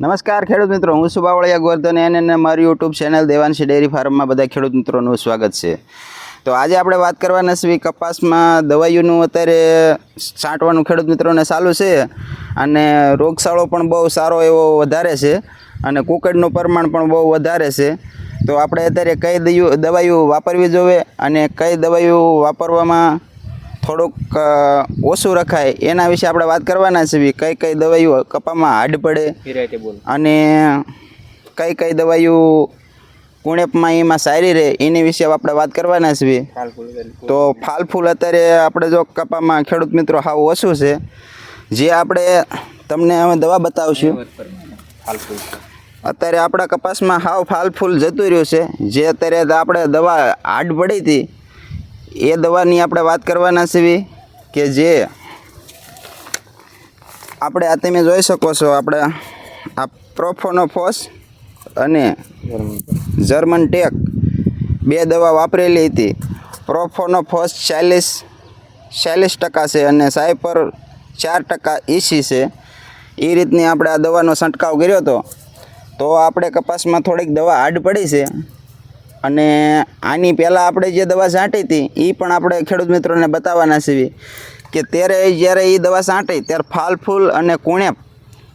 નમસ્કાર ખેડૂત મિત્રો, હું છું બાવળિયા ગોરધન એને અને મારી યુટ્યુબ ચેનલ દેવાંશી ડેરી ફાર્મમાં બધા ખેડૂત મિત્રોનું સ્વાગત છે. તો આજે આપણે વાત કરવાના છીએ કપાસમાં દવાઈઓનું અત્યારે છાંટવાનું ખેડૂત મિત્રોને ચાલુ છે, અને રોગશાળો પણ બહુ સારો એવો વધારે છે, અને કુકડનું પ્રમાણ પણ બહુ વધારે છે. તો આપણે અત્યારે કઈ દવાઈઓ વાપરવી જોઈએ, અને કઈ દવાઈઓ વાપરવામાં થોડુંક ઓછું રખાય. એના વિશે આપણે વાત કરવાના છીએ કઈ કઈ દવાઈઓ કપામાં હાડ પડે અને કઈ કઈ દવાઈઓ કુણેપમાં એમાં સારી રહે એની વિશે આપણે વાત કરવાના છીએ તો ફાલ ફૂલ અત્યારે આપણે જો કપામાં ખેડૂત મિત્રો હાવ ઓછું છે. જે આપણે તમને અમે દવા બતાવશું. અત્યારે આપણા કપાસમાં હાવ ફાલ ફૂલ જતું રહ્યું છે. જે અત્યારે આપણે દવા હાડ પડી હતી એ દવાની આપણે વાત કરવાના છીએ કે જે આપણે આ તમે જોઈ શકો છો આપણે આ પ્રોફોનોફોસ અને જર્મન ટેક બે દવા વાપરેલી હતી. પ્રોફોનોફોસ ચાલીસ ચાલીસ ટકા છે અને સાયપર ચાર ટકા ઈસી છે. એ રીતની આપણે આ દવાનો છંટકાવ કર્યો હતો. તો આપણે કપાસમાં થોડીક દવા હાડ પડી છે. અને આની પહેલાં આપણે જે દવા છાંટી હતી એ પણ આપણે ખેડૂત મિત્રોને બતાવવાના છીએ કે ત્યારે જ્યારે એ દવા છાંટી, ત્યારે ફાલ ફૂલ અને કુણેપ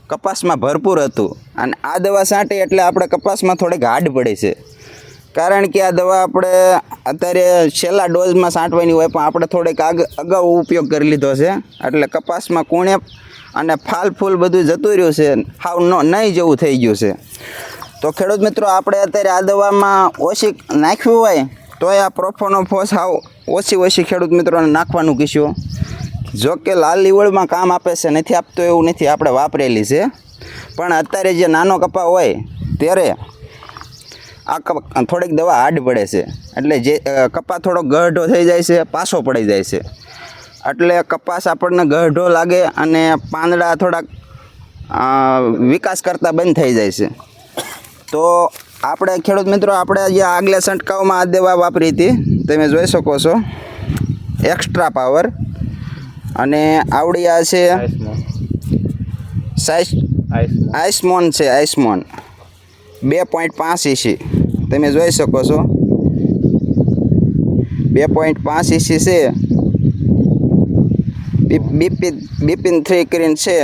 કપાસમાં ભરપૂર હતું. અને આ દવા છાંટી એટલે આપણે કપાસમાં થોડીક હાડ પડે છે. કારણ કે આ દવા આપણે અત્યારે છેલ્લા ડોઝમાં છાંટવાની હોય, પણ આપણે થોડીક આગ, અગાઉ ઉપયોગ કરી લીધો છે. એટલે કપાસમાં કુણેપ અને ફાલ ફૂલ બધું જતું રહ્યું છે, હાવ ન, નહીં જેવું થઈ ગયું છે. તો ખેડૂત મિત્રો, આપણે અત્યારે આ દવામાં ઓછી નાખ્યું હોય, તોય આ પ્રોફોનો ફોસ હાવ ઓછી ઓછી ખેડૂત મિત્રોને નાખવાનું કહીશું જો કે લાલ લીવડમાં કામ આપે છે, નથી આપતો એવું નથી, આપણે વાપરેલી છે. પણ અત્યારે જે નાનો કપા હોય, ત્યારે આ થોડીક દવા હાર્ડ પડે છે. એટલે જે કપા થોડો ગઢો થઈ જાય છે, પાછો પડી જાય છે. એટલે કપાસ આપણને ગઢો લાગે અને પાંદડા થોડાક વિકાસ કરતાં બંધ થઈ જાય છે. તો આપણે ખેડૂત મિત્રો આપણે જે આગલા છંટકાવમાં આ દવા વાપરી હતી તમે જોઈ શકો છો. એક્સ્ટ્રા પાવર અને આવડી આ છે આઈસમોન છે આઈસમોન બે પોઈન્ટ પાંચ ઇસી તમે જોઈ શકો છો. બે પોઈન્ટ પાંચ ઇસી છે. બીપી બીપિન થ્રી કરીને છે.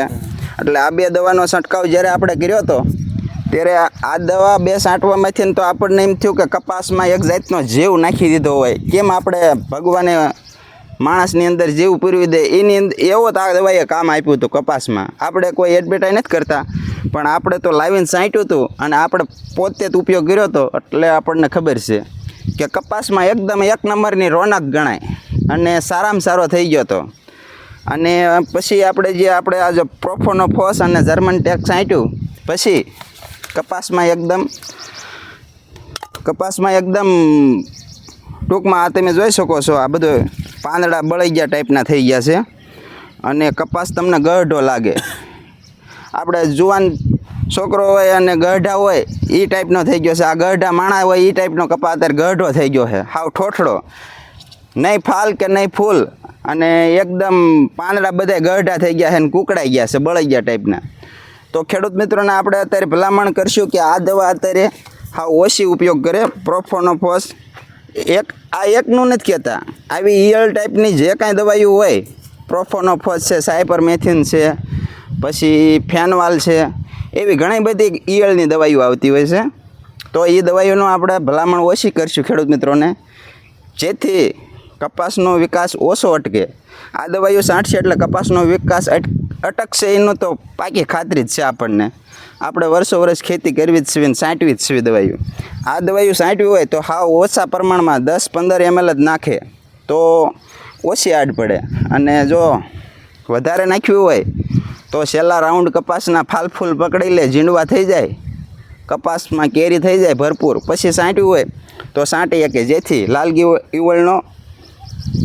એટલે આ બે દવાનો છંટકાવ જ્યારે આપણે કર્યો હતો ત્યારે આ- દવા બે છાંટવામાંથી તો આપણને એમ થયું કે કપાસમાં એક જાતનો જીવ નાખી દીધો હોય. કેમ આપણે ભગવાને માણસની અંદર જીવ પૂરવી દે, એની અંદર એવો તો આ દવાએ કામ આપ્યું હતું કપાસમાં. આપણે કોઈ એડવર્ટાઈઝ નથી કરતા. પણ આપણે તો લાવીને સાંટ્યું હતું અને આપણે પોતે જ ઉપયોગ કર્યો હતો. એટલે આપણને ખબર છે કે કપાસમાં એકદમ એક નંબરની રોનક ગણાય અને સારામાં સારો થઈ ગયો હતો. અને પછી આપણે જે આપણે આ જે પ્રોફોનો ફોસ અને જર્મન ટેક સાંટ્યું, પછી કપાસમાં એકદમ કપાસમાં એકદમ ટૂંકમાં આ તમે જોઈ શકો છો, આ બધું પાંદડા બળી ગયા ટાઈપના થઈ ગયા છે. અને કપાસ તમને ગઢો લાગે. આપણે જુવાન છોકરો હોય અને ગઢા હોય એ ટાઈપનો થઈ ગયો છે. આ ગઢા માણા હોય એ ટાઈપનો કપા અત્યારે ગઢો થઈ ગયો છે. હાવ ઠોઠડો નહીં ફાલ કે નહીં ફૂલ. અને એકદમ પાંદડા બધા ગઢા થઈ ગયા છે અને કુકડાઈ ગયા છે, બળી ગયા ટાઈપના તો ખેડૂત મિત્રોને આપણે અત્યારે ભલામણ કરશું કે આ દવા અત્યારે હા ઓછી ઉપયોગ કરે. પ્રોફોનોફોસ એક, આ એકનું નથી કહેતા. આવી ઈયળ ટાઈપની જે કાંઈ દવાઈઓ હોય પ્રોફોનોફોસ છે સાયપરમેથિન છે, પછી ફેનવાલ છે, એવી ઘણી બધી ઈયળની દવાઈઓ આવતી હોય છે. તો એ દવાઈઓનો આપણે ભલામણ ઓછી કરશું ખેડૂત મિત્રોને. જેથી કપાસનો વિકાસ ઓછો અટકે. આ દવાઈઓ છાંટશે એટલે કપાસનો વિકાસ અટ અટકશે, એનું તો પાકી ખાતરી જ છે આપણને. આપણે વર્ષો વર્ષ ખેતી કરવી જ છીએ સાંટવી જ છીએ દવાઈઓ. આ દવાઈઓ સાંટવી હોય તો હાવ ઓછા પ્રમાણમાં દસ પંદર એમએલ જ નાખે, તો ઓછી આડ પડે. અને જો વધારે નાખ્યું હોય, તો છેલ્લા રાઉન્ડ કપાસના ફાલ ફૂલ પકડી લે, ઝીંડવા થઈ જાય. કપાસમાં કેરી થઈ જાય ભરપૂર. પછી સાંટ્યું હોય, તો સાંટી શકે, જેથી લાલ ઈવળનો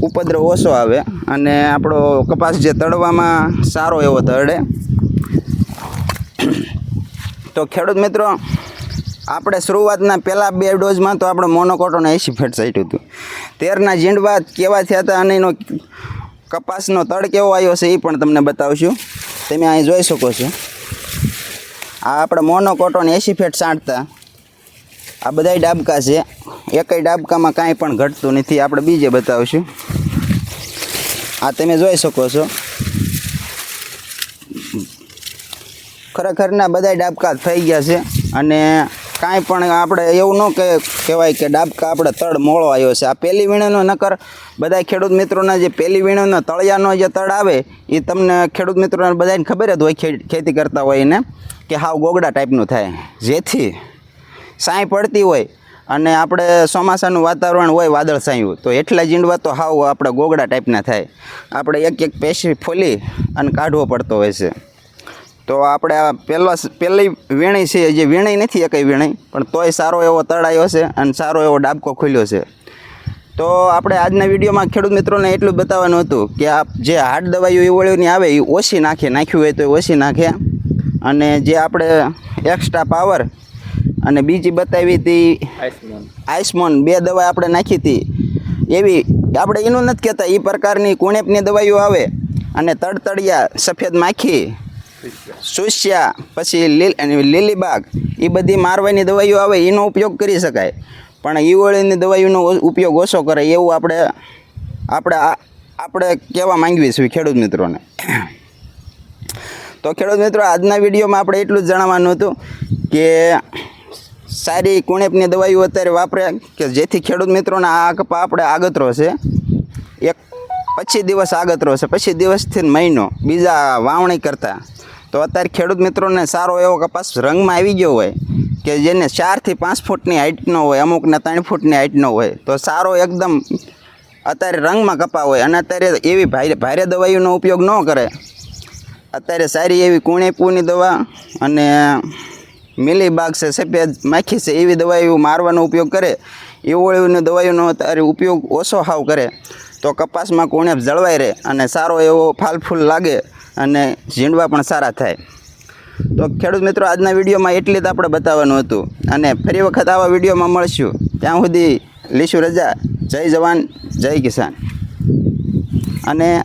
ઉપદ્રવ ઓછો આવે અને આપણો કપાસ જે તળવામાં સારો એવો તળે. તો ખેડૂત મિત્રો, આપણે શરૂઆતના પહેલાં બે ડોઝમાં તો આપણે મોનોકોટોને એસી ફેટ સાટ્યું હતું. તેરના જીંડવા કેવા થયા હતા અને એનો કપાસનો તળ કેવો આવ્યો છે એ પણ તમને બતાવશું. તમે અહીં જોઈ શકો છો. આ આપણે મોનોકોટોન એસી ફેટ સાંટતા આ બધાય ડાબકા છે. એકય ડાબકામાં કાંઈ પણ ઘટતું નથી. આપણે બીજે બતાવશું. આ તમે જોઈ શકો છો. ખરેખરના બધાય ડાબકા થઈ ગયા છે. અને કાંઈ પણ આપણે એવું ન કે કહેવાય કે ડાબકા આપણે તળ મોળો આવ્યો છે. આ પહેલી વીણીનો નકર બધા ખેડૂત મિત્રોના જે પહેલી વીણીનો તળિયાનો જે તળ આવે એ તમને ખેડૂત મિત્રોને બધાને ખબર જ હોય ખેતી કરતા હોય એને, કે હાવ ગોગડા ટાઈપનું થાય. જેથી સાંય પડતી હોય અને આપણે ચોમાસાનું વાતાવરણ હોય વાદળ સાંયું તો એટલા જીંડવા તો હાવ આપણે ગોગડા ટાઈપના થાય. આપણે એક એક પેશી ફોલી અને કાઢવો પડતો હોય છે. તો આપણે આ પહેલા પહેલી વીણી છે જે વીણી નથી એકઈ વીણી, પણ તોય સારો એવો તળાયો છે અને સારો એવો ડાબકો ખુલ્યો છે. તો આપણે આજના વિડીયોમાં ખેડૂત મિત્રોને એટલું બતાવવાનું હતું કે આ જે હાર્ડ દવાઈઓ ઈવળીઓની આવે એ ઓછી નાખે, નાખ્યું હોય તો ઓછી નાખે. અને જે આપણે એક્સ્ટ્રા પાવર અને બીજી બતાવી હતી આયુષ્માન બે દવા આપણે નાખી હતી. એવી આપણે એનું નથી કહેતા એ પ્રકારની કુણેપની દવાઈઓ આવે. અને તડતડિયા સફેદ માખી સુસ્યા. પછી લીલ લીલીબાગ એ બધી મારવાની દવાઈઓ આવે એનો ઉપયોગ કરી શકાય. પણ ઈવળીની દવાઈઓનો ઉપયોગ ઓછો કરે એવું આપણે આપણે આપણે કહેવા માંગીએ છીએ ખેડૂત મિત્રોને. તો ખેડૂત મિત્રો આજના વિડીયોમાં આપણે એટલું જ જણાવવાનું હતું કે સારી કુણેપની દવાઈઓ અત્યારે વાપરે કે જેથી ખેડૂત મિત્રોને આ કપા આપણે આગતરો છે. એક પચીસ દિવસ આગતરો છે, પછી દિવસથી મહિનો, બીજા વાવણી કરતાં. તો અત્યારે ખેડૂત મિત્રોને સારો એવો કપાસ રંગમાં આવી ગયો હોય કે જેને ચારથી પાંચ ફૂટની હાઇટનો હોય, અમુકને ત્રણ ફૂટની હાઇટનો હોય, તો સારો એકદમ અત્યારે રંગમાં કપા હોય અને અત્યારે એવી ભારે ભારે દવાઈઓનો ઉપયોગ ન કરે. અત્યારે સારી એવી કુણીપુની દવા અને મિલીબાગ છે, સફેદ માખી છે, એવી દવાઈઓ મારવાનો ઉપયોગ કરે. એવોળીની દવાઈઓનો અત્યારે ઉપયોગ ઓછો હાવ કરે. તો કપાસમાં કોણેપ જળવાઈ રહે અને સારો એવો ફાલ ફૂલ લાગે અને ઝીંડવા પણ સારા થાય. તો ખેડૂત મિત્રો, આજના વિડીયોમાં એટલી જ આપણે બતાવવાનું હતું. અને ફરી વખત આવા વિડીયોમાં મળશું. ત્યાં સુધી લીશું રજા. જય જવાન, જય કિસાન. અને